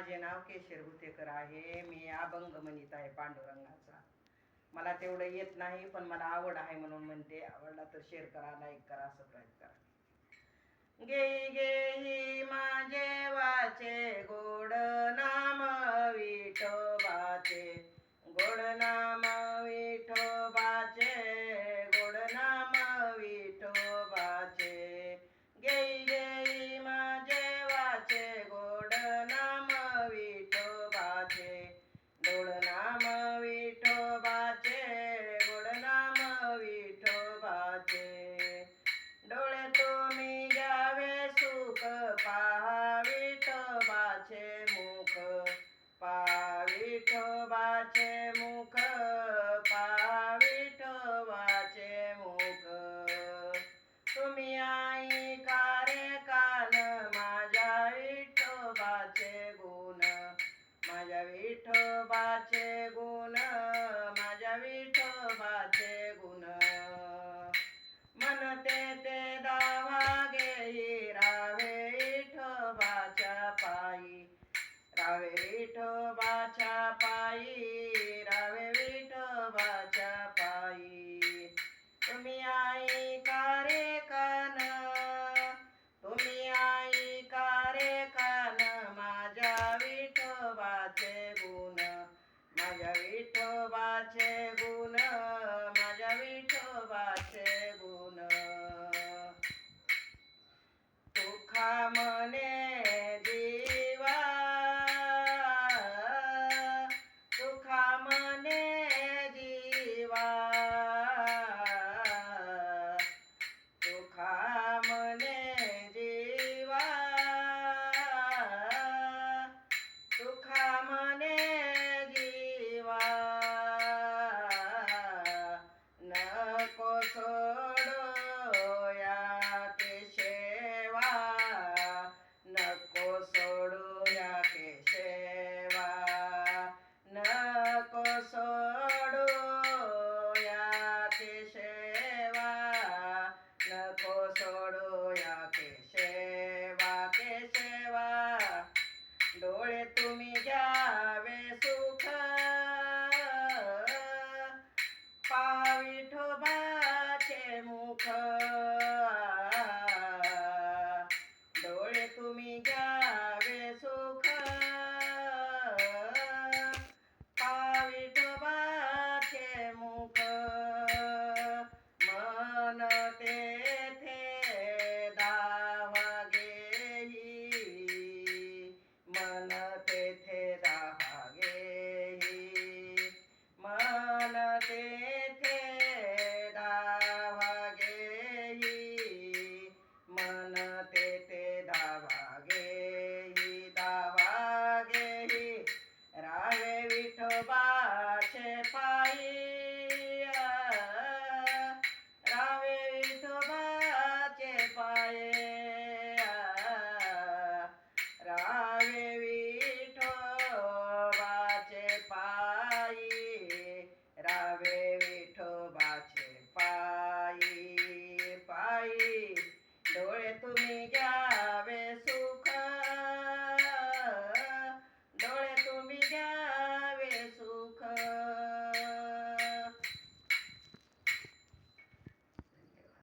माझे नाव केशर भुतेकर आहे. मी अभंग म्हणित आहे पांडुरंगाचा. मला तेवढं येत नाही पण मला आवड आहे म्हणून म्हणते. आवडला तर शेअर करा लाईक करा सबस्क्राईब करा. गे गे माझे वाचे विठोबाचे डोळे तुम्ही घ्यावे सुख पहा विठोबाचे मुख. पाहाविठोबाचे मुख. पहा विठोबाचे मुख. तुम्ही आई कारे कान माझ्या विठोबाचे गुण. माझ्या विठोबाचे गुण माझ्या विठोबाचे गुण. म्हणते ते दावा घेई रावे विठोबाच्या पायी. रावे विठोबाच्या पायी रावे विठोबाच्या पायी. तुम्ही आई कारे कान तुम्ही आई कारे कान माझ्या विठोबाचे गुण माझ्या विठोबाचे सुखा मने रावे विठोबाचे पायी रावे विठोबाचे पाये रावे विठोबाचे पायी रावे विठोबाचे पायी पायी डोळे तुम्ही